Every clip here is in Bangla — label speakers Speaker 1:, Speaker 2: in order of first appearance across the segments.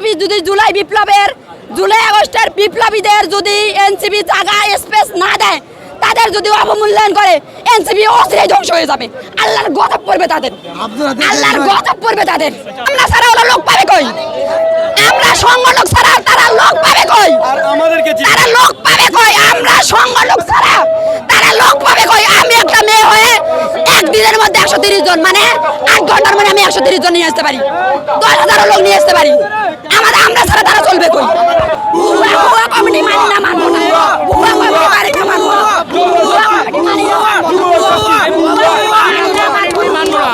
Speaker 1: এনসিপি যদি জুলাই বিপ্লবের জুলাই আগস্টের বিপ্লবীদের যদি এনসিপি জায়গা স্পেস না দেয় তাদের যদি অবমূল্যায়ন করে এনসিপি অস্ত্রে ধ্বংস হয়ে যাবে। আল্লাহর গজব পড়বে তাদের। আল্লাহর গজব পড়বে তাদের। আমরা ছাড়া ওরা লোক পাবে কই? আমরা সংগঠক ছাড়া তারা লোক পাবে কই?
Speaker 2: আর আমাদেরকে চিনি।
Speaker 1: তারা লোক পাবে কই? আমরা সংগঠক ছাড়া। তারা লোক পাবে কই? আমি একটা মেয়ে হয়ে একদিনের মধ্যে একশো তিরিশ জন মানে আট ঘণ্টার মধ্যে আমি একশো তিরিশ জন নিয়ে আসতে পারি। দশ হাজারও লোক নিয়ে আসতে পারি। ছাড়া তারা চলবে কই ভুয়া কমিটি মানি না মানবো না ভুয়া কমিটি মানি না মানবো না ভুয়া কমিটি মানি না মানবো না।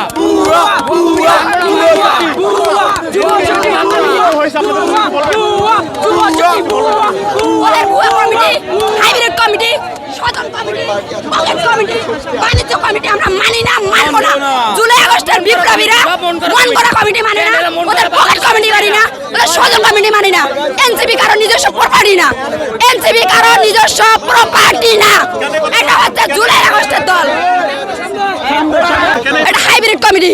Speaker 1: ওদের ভুয়া কমিটি সদন কমিটি কমিটি বাণিজ্য কমিটি আমরা বিপ্লবীরা মন করা কমিটি। মানে না ওদের পকেট কমিটি মানি না ওদের সদন কমিটি মানি না। এনসিপি কারও নিজস্ব প্রপার্টি না। এনসিপি কারও নিজস্ব প্রপার্টি না। এটা হচ্ছে জুলাই আগস্টের দল। এটা হাইব্রিড কমিটি।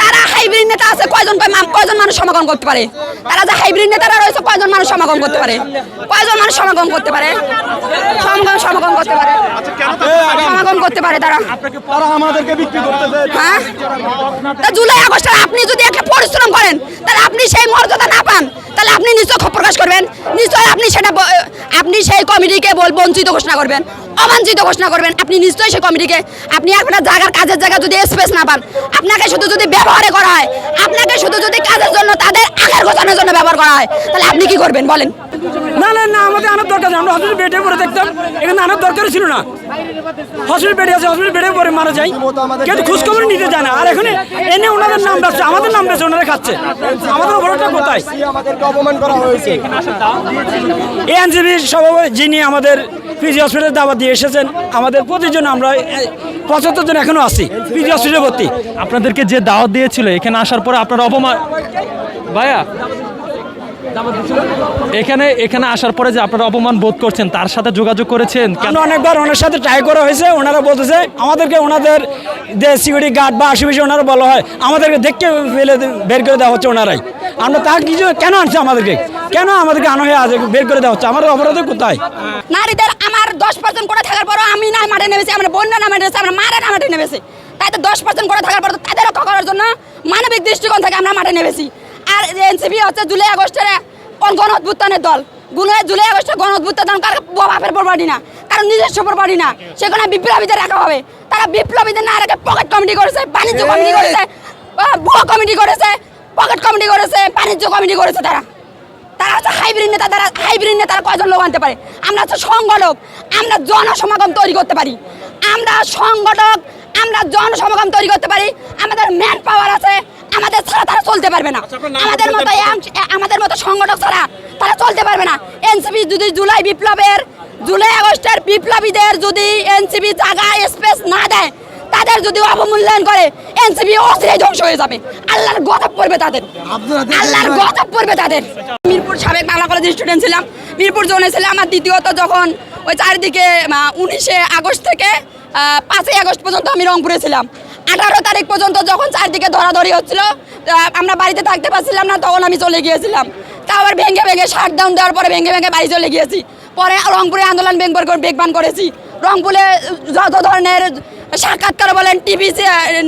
Speaker 1: তারা হাইব্রিড নেতা আছে কয়জন কয়জন মানুষ সমাগম করতে পারে? তারা যে হাইব্রিড নেতারা রয়েছে কয়জন মানুষ সমাগম করতে পারে? কয়জন মানুষ সমাগম করতে পারে? সমাগম সমাগম করতে পারে। সমাগম করতে পারে তারা।
Speaker 2: তারা আমাদেরকে বিক্রি করতেছে।
Speaker 1: হ্যাঁ? তা জুলাই আগস্টে আপনি যদি একটা পরিশ্রম করেন তাহলে আপনি সেই মর্যাদা না পান। তাহলে আপনি নিশ্চয় ক্ষোভ প্রকাশ করবেন। নিশ্চয় আপনি সেটা আপনি সেই কমিটিকে বল বঞ্চিত ঘোষণা করবেন অবাঞ্ছিত ঘোষণা করবেন। আপনি নিশ্চয়ই সেই কমিটিকে আপনি আপনার জায়গার কাজের জায়গা যদি স্পেস না পান আপনাকে শুধু যদি ব্যবহারে করা হয় আপনাকে শুধু যদি কাজের জন্য তাদের আগের গোছানোর জন্য ব্যবহার করা হয়। তাহলে আপনি কি করবেন? বলেন।
Speaker 3: না না না আমাদের আনার দরকার। আমরা হসপিটাল বেডে পড়ে দেখতাম। এখানে আনার দরকারই ছিল না। হসপিটাল বেডে আছে হসপিটাল বেডে পরে মারা যায়। কেউ তো খোঁজখবর নিতে যায় না। আর এখানে এনে ওনাদের নাম রাখছে আমাদের নাম বেসছে ওনারা খাচ্ছে। আমাদের অপরাধটা কোথায়?
Speaker 2: আমাদেরকে অপমান করা হয়েছে
Speaker 3: এই আইনজীবী সভাপতি যিনি আমাদের পিজি হসপিটালে দাওয়াত দিয়ে এসেছেন আমাদের প্রতিজন আমরা পঁচাত্তর জন এখনও আছি পিজি হসপিটালে ভর্তি।
Speaker 4: আপনাদেরকে যে দাওয়াত দিয়েছিল এখানে আসার পরে আপনার অপমান ভাইয়া এখানে এখানে আসার পরে যে আপনারা অপমান বোধ করছেন তার সাথে যোগাযোগ করেছেন? কেন
Speaker 3: অনেকবার ওনার সাথে ট্রাই করা হয়েছে ওনারা বলতেছে আমাদেরকে ওনাদের যে সিকিউরিটি গার্ড বা আশেপাশে ওনারা বলা হয় আমাদেরকে দেখতে ফেলে বের করে দেওয়া হচ্ছে ওনারাই। আমরা তা কিছু কেন আনছে আমাদেরকে? কেন আমাদেরকে আনা হয়ে আজ বের করে দেওয়া হচ্ছে? আমাদের অপরাধ কোথায়?
Speaker 1: নারীদের আমার দশ পার্সেন্ট করে থাকার পরও আমি না মাঠে নেমেছি আমার বোনরা না মাঠে নেমেছে আমার মারা না মাঠে নেমেছি। তাই তো দশ পার্সেন্ট করে থাকার পর তাদের রক্ষা করার জন্য মানবিক দৃষ্টিকোণ থেকে আমরা মাঠে নেমেছি। আর এনসিপি হচ্ছে জুলাই আগস্টের কোন গণ অভ্যুত্থানের দল জুলাই আগস্টের গণ অভ্যুত্থান কার বাপের না কারণ নিজস্ব না সেখানে বিপ্লবীদের রাখা হবে। তারা বিপ্লবীদের না রেখে পকেট কমিটি করেছে বাণিজ্য কমিটি করেছে ভুয়া কমিটি করেছে পকেট কমিটি করেছে বাণিজ্য কমিটি করেছে তারা। তারা হচ্ছে হাইব্রিড নেতা তারা হাইব্রিড নেতারা কয়জন লোক আনতে পারে? আমরা হচ্ছে সংগঠক আমরা জনসমাগম তৈরি করতে পারি। আমরা সংগঠক আমরা জনসমাগম তৈরি করতে পারি। আমাদের ম্যান পাওয়ার আছে আমাদের ছাড়া তারা চলতে পারবে না। আমাদের মতো আমাদের মতো সংগঠক ছাড়া তারা চলতে পারবে না। এনসিপি যদি জুলাই বিপ্লবের জুলাই আগস্টের বিপ্লবীদের যদি এনসিপি জায়গা স্পেস না দেয় তাদের যদি অবমূল্যায়ন করে এনসিপি অস্ত্রে ধ্বংস হয়ে যাবে। আল্লাহর গজব পড়বে তাদের। আল্লাহর গজব পড়বে তাদের। মিরপুর সাবেক বাংলা কলেজের স্টুডেন্ট ছিলাম। মিরপুর জোনে ছিলাম। আমার দ্বিতীয়ত যখন ওই চারিদিকে উনিশে আগস্ট থেকে আহ, পাঁচই আগস্ট পর্যন্ত আমি রংপুরে ছিলাম। আঠারো তারিখ পর্যন্ত যখন চারদিকে ধরাধরি হচ্ছিল আমরা বাড়িতে থাকতে পারছিলাম না, তখন আমি চলে গিয়েছিলাম। তা আবার ভেঙে ভেঙে শাট ডাউন দেওয়ার পরে ভেঙে ভেঙে বাড়ি চলে গিয়েছি। পরে রংপুরে আন্দোলন বেঙ্গর বেগবান করেছি। রংপুরে যত ধরনের সাক্ষাৎকার বলেন টিভি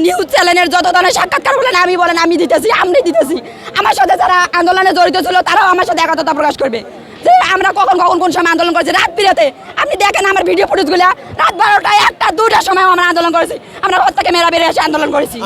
Speaker 1: নিউজ চ্যানেলের যত ধরনের সাক্ষাৎকার বলেন, আমি বলেন, আমি দিতেছি আমি দিতেছি। আমার সাথে যারা আন্দোলনে জড়িত ছিল, তারাও আমার সাথে একতা প্রকাশ করবে। আমরা কখন কখন কোন সময় আন্দোলন করেছি? রাত বিরাতে। আপনি দেখেন আমার ভিডিও ফুটেজগুলো রাত বারোটা, একটা দুটার সময় আমরা আন্দোলন করেছি। আমরা ঘর থেকে মেরা বেরিয়ে এসে আন্দোলন করেছি।